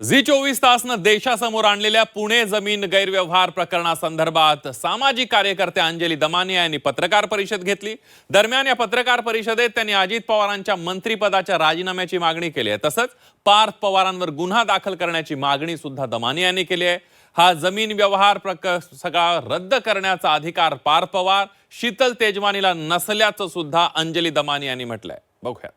Zee चोवीस तासनं देशासमोर आणलेल्या पुणे जमीन गैरव्यवहार प्रकरणासंदर्भात सामाजिक कार्यकर्ते अंजली दमानिया यांनी पत्रकार परिषद घेतली. दरम्यान या पत्रकार परिषदेत त्यांनी अजित पवारांच्या मंत्रिपदाच्या राजीनाम्याची मागणी केली आहे. तसंच पार्थ पवारांवर गुन्हा दाखल करण्याची मागणी सुद्धा दमानिया यांनी केली आहे. हा जमीन व्यवहार प्रक सगळा रद्द करण्याचा अधिकार पार्थ पवार शीतल तेजवानीला नसल्याचं सुद्धा अंजली दमानिया यांनी म्हटलंय. बघूयात.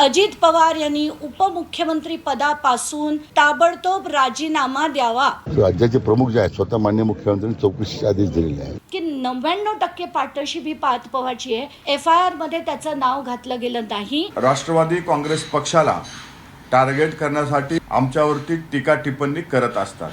अजित पवार यांनी उपमुख्यमंत्री पदापासून ताबडतोब राजीनामा द्यावा. राज्याचे प्रमुख जे आहेत स्वतः मान्य मुख्यमंत्र्यांनी चौकशीचे आदेश दिलेले आहेत. की नव्याण्णव टक्के पार्टनरशिप ही पाच पवारची आहे. एफ आय आरमध्ये त्याचं नाव घातलं गेलं नाही. राष्ट्रवादी काँग्रेस पक्षाला टार्गेट करण्यासाठी आमच्यावरती टीका टिप्पणी करत असतात.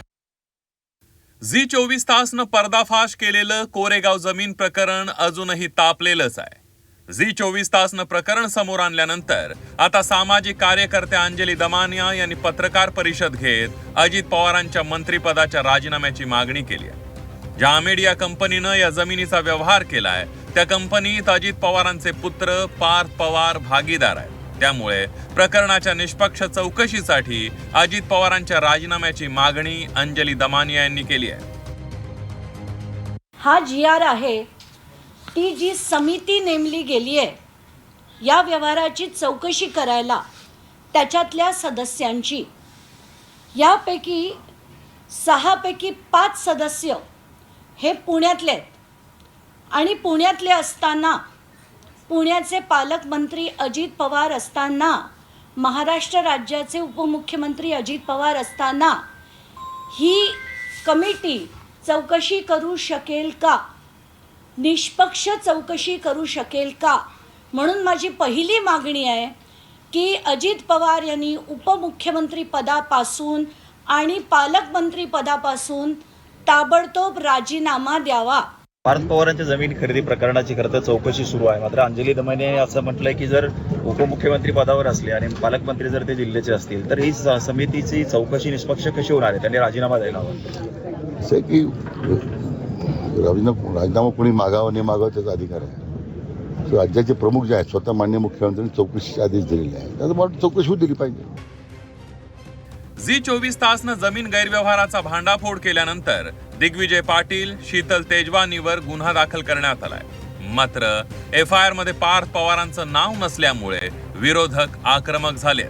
झी चोवीस तासनं पर्दाफाश केलेलं कोरेगाव जमीन प्रकरण अजूनही तापलेलंच आहे. झी चोवीस तासनं प्रकरण समोर आणल्यानंतर आता सामाजिक कार्यकर्त्या अंजली दमानिया यांनी पत्रकार परिषद घेत अजित पवारांच्या मंत्रिपदाच्या राजीनाम्याची मागणी केली आहे. ज्या मीडिया कंपनीनं या जमिनीचा व्यवहार केलाय. त्या कंपनीत अजित पवारांचे पुत्र पार्थ पवार भागीदार आहेत. त्यामुळे प्रकरणाच्या निष्पक्ष चौकशीसाठी अजित पवारांच्या राजीनाम्याची मागणी अंजली दमानिया यांनी केली आहे. हा जी आर आहे ती जी समिती नेमली गेली आहे या व्यवहाराची चौकशी करायला त्याच्यातल्या सदस्यांची. यापैकी सहापैकी पाच सदस्य हे पुण्यातले आहेत. आणि पुण्यातले असताना पुण्याचे पालकमंत्री अजित पवार असताना महाराष्ट्र राज्याचे उपमुख्यमंत्री अजित पवार असताना ही कमिटी चौकशी करू शकेल का? निष्पक्ष चौकशी करू शकेल का? म्हणून माझी पहिली मागणी आहे की अजित पवार यांनी उपमुख्यमंत्री पदापासून आणि पालकमंत्री पदापासून ताबडतोब राजीनामा द्यावा. पार्थ पवारांच्या जमीन खरेदी प्रकरणाची खरं तर चौकशी सुरू आहे. मात्र अंजली दमाने असं म्हटलंय की जर उपमुख्यमंत्री पदावर असले आणि पालकमंत्री जर ते जिल्ह्याचे असतील तर ही स- समितीची चौकशी निष्पक्ष कशी होणार आहे? त्यांनी राजीनामा द्यायला हवा. की रवींद्र राजीनामा कोणी मागावं नाही मागावं त्याचा अधिकार आहे. राज्याचे प्रमुख जे आहेत स्वतः मान्य मुख्यमंत्र्यांनी चौकशीचे आदेश दिलेले आहेत. त्याचं मला चौकशी होऊ दिली पाहिजे. झी चोवीस तासनं जमीन गैरव्यवहाराचा भांडाफोड केल्यानंतर दिग्विजय पाटील शीतल तेजवानीवर गुन्हा दाखल करण्यात आलाय. मात्र एफ आय आरमध्ये पार्थ पवारांचं नाव नसल्यामुळे विरोधक आक्रमक झाले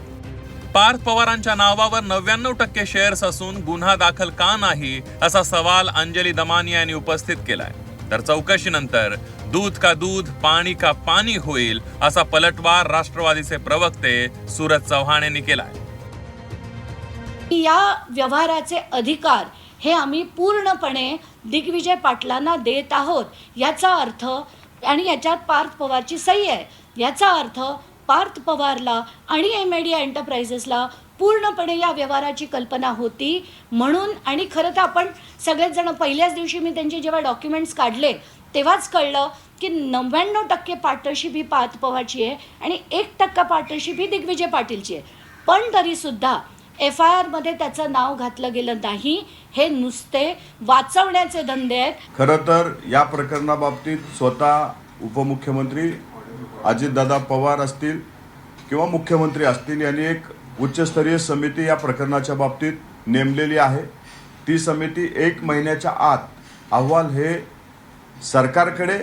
पार्थ पवारांच्या नावावर नव्याण्णव टक्के शेअर्स असून गुन्हा दाखल का नाही असा सवाल अंजली दमानिया यांनी उपस्थित केलाय. तर चौकशीनंतर दूध का दूध पाणी का पाणी होईल असा पलटवार राष्ट्रवादीचे प्रवक्ते सूरज चव्हाण यांनी केलाय. या व्यवहाराचे अधिकार हे आम्ही पूर्णपणे दिग्विजय पाटलांना देत आहोत. याचा अर्थ आणि याच्यात पार्थ पवारची सही आहे याचा अर्थ पार्थ पवारला आणि एम आय डी एंटरप्राइजेसला पूर्णपणे या व्यवहाराची कल्पना होती. म्हणून आणि खरं तर आपण सगळेच जण पहिल्याच दिवशी मी त्यांचे जेव्हा डॉक्युमेंट्स काढले तेव्हाच कळलं की नव्याण्णव टक्के पार्टनरशिप ही पार्थ पवारची आहे आणि एक टक्का पार्टनरशिप ही दिग्विजय पाटीलची आहे. पण तरीसुद्धा एफ आय आरमध्ये त्याचं नाव घातलं गेलं नाही. हे नुसते वाचवण्याचे धंदे आहेत. खरं तर या प्रकरणाबाबतीत स्वतः उपमुख्यमंत्री अजितदादा पवार असतील किंवा मुख्यमंत्री असतील यांनी एक उच्चस्तरीय समिती या प्रकरणाच्या बाबतीत नेमलेली आहे. ती समिती एक महिन्याच्या आत अहवाल हे सरकारकडे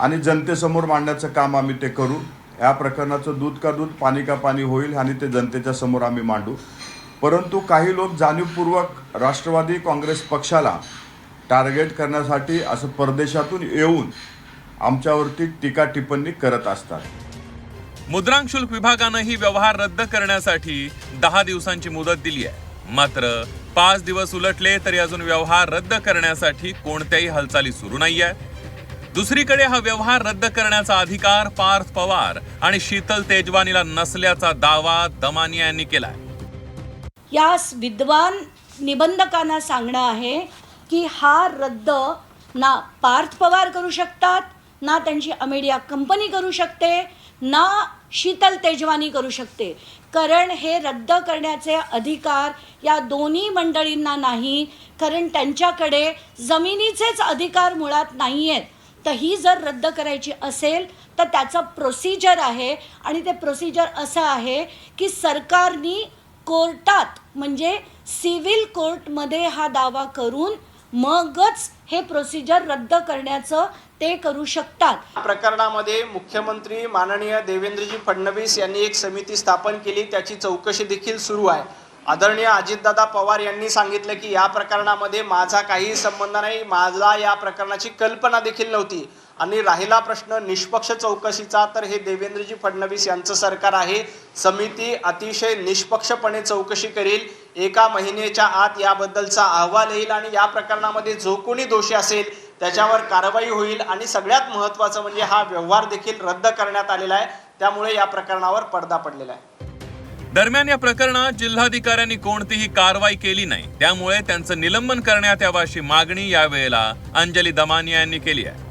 आणि जनतेसमोर मांडण्याचं काम आम्ही ते करू. या प्रकरणाचं दूध का दूध पाणी का पाणी होईल आणि ते जनतेच्या समोर आम्ही मांडू. परंतु काही लोक जाणीवपूर्वक राष्ट्रवादी काँग्रेस पक्षाला टार्गेट करण्यासाठी असं परदेशातून येऊन आमच्यावरती टीका टिप्पणी करत असतात. मुद्रांक शुल्क विभागानं ही व्यवहार रद्द करण्यासाठी दहा दिवसांची मुदत दिली आहे. मात्र पाच दिवस उलटले तरी अजून व्यवहार रद्द करण्यासाठी कोणत्याही हालचाली सुरू नाहीये दुसरीकडे हा व्यवहार रद्द करण्याचा अधिकार पार्थ पवार आणि शीतल तेजवानीला नसल्याचा दावा दमानिया यांनी केलाय. या विद्वान निबंधकांना सांगणं आहे की हा रद्द ना पार्थ पवार करू शकतात ना त्यांची अमेडिया कंपनी करू शकते ना शीतल तेजवानी करू शकते. कारण हे रद्द करण्याचे अधिकार या दोन्ही मंडळींना नाही कारण त्यांच्याकडे जमिनीचेच अधिकार मुळात नाही आहेत तर ही जर रद्द करायची असेल तर त्याचं प्रोसिजर आहे आणि ते प्रोसिजर असं आहे की सरकारनी कोर्टात म्हणजे सिव्हिल कोर्टमध्ये हा दावा करून मगच हे प्रोसिजर रद्द करण्याचं ते करू शकतात. प्रकरणामध्ये मुख्यमंत्री माननीय देवेंद्रजी फडणवीस यांनी एक समिती स्थापन केली. त्याची चौकशी देखील सुरू आहे. आदरणीय अजितदादा पवार यांनी सांगितलं की या प्रकरणामध्ये माझा काहीही संबंध नाही. माझा या प्रकरणाची कल्पना देखील नव्हती. आणि राहिला प्रश्न निष्पक्ष चौकशीचा तर हे देवेंद्रजी फडणवीस यांचं सरकार आहे. समिती अतिशय निष्पक्षपणे चौकशी करेल. एका महिन्याच्या आत याबद्दलचा अहवाल येईल आणि या प्रकरणामध्ये जो कोणी दोषी असेल त्याच्यावर कारवाई होईल आणि सगळ्यात महत्त्वाचं म्हणजे हा व्यवहार देखील रद्द करण्यात आलेला आहे. त्यामुळे या प्रकरणावर पडदा पडलेला आहे. दरम्यान या प्रकरणात जिल्हाधिकाऱ्यांनी कोणतीही कारवाई केली नाही. त्यामुळे त्यांचं निलंबन करण्यात यावं अशी मागणी यावेळेला अंजली दमानिया यांनी केली आहे.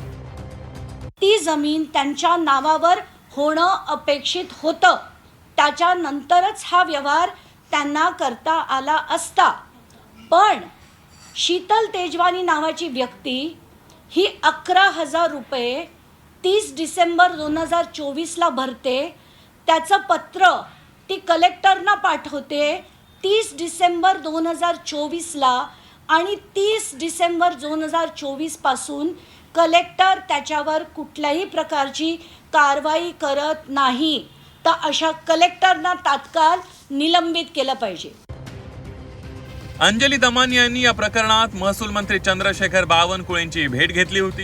ती जमीन त्यांच्या नावावर होणं अपेक्षित होतं. त्याच्यानंतरच हा व्यवहार त्यांना करता आला असता. पण शीतल तेजवानी नावाची व्यक्ती ही अकरा हजार रुपये तीस डिसेंबर दोन हजार चोवीसला भरते. त्याचं पत्र ती कलेक्टरना पाठवते तीस डिसेंबर दोन हजार चोवीसला आणि तीस डिसेंबर दोन हजार चोवीसपासून कलेक्टर त्याच्यावर कुठल्याही प्रकारची कारवाई करत नाही. तर अशा कलेक्टरना तात्काळ निलंबित केलं पाहिजे. अंजली दमान यांनी या प्रकरणात महसूल मंत्री चंद्रशेखर बावनकुळेंची भेट घेतली होती.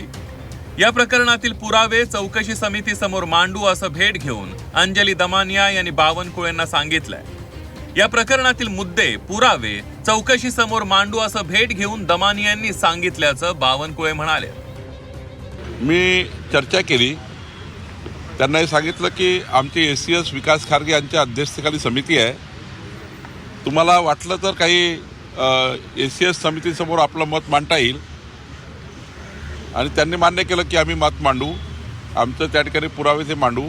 या प्रकरणातील पुरावे चौकशी समिती समोर मांडू असं भेट घेऊन अंजली दमानिया यांनी बावनकुळेंना सांगितलंय. या प्रकरणातील मुद्दे पुरावे चौकशी समोर मांडू असं भेट घेऊन दमानियांनी सांगितल्याचं बावनकुळे म्हणाले. मी चर्चा केली. त्यांना हे सांगितलं की आमची A C S Vikas Kharge यांच्या अध्यक्षतेखाली समिती आहे. तुम्हाला वाटलं तर काही ए सी एस समितीसमोर आपलं मत मांडता येईल. आणि त्यांनी मान्य केलं की आम्ही मत मांडू. आमचं त्या ठिकाणी पुरावे ते मांडू.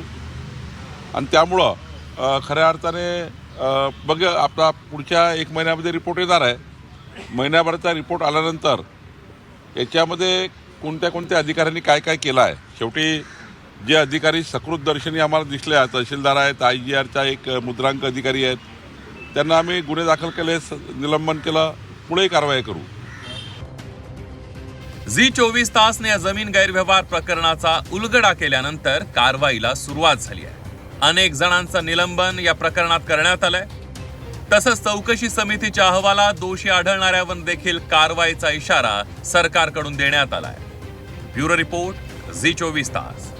आणि त्यामुळं खऱ्या अर्थाने बघ आपला पुढच्या एक महिन्यामध्ये रिपोर्ट येणार आहे. महिन्याभराचा रिपोर्ट आल्यानंतर याच्यामध्ये कोणत्या कोणत्या अधिकाऱ्यांनी काय काय केलं आहे? शेवटी जे अधिकारी सकृत दर्शनी आम्हाला दिसले आहेत तहसीलदार आहेत आय जी आरचा एक मुद्रांक अधिकारी आहेत त्यांना आम्ही गुन्हे दाखल केले निलंबन केलं पुढे कारवाई करू. झी चोवीस तासने या जमीन गैरव्यवहार प्रकरणाचा उलगडा केल्यानंतर कारवाईला सुरुवात झाली आहे. अनेक जणांचं निलंबन या प्रकरणात करण्यात आलंय. तसंच चौकशी समितीच्या अहवालात दोषी आढळणाऱ्यावर देखील कारवाईचा इशारा सरकारकडून देण्यात आलाय. ब्युरो रिपोर्ट झी चोवीस तास.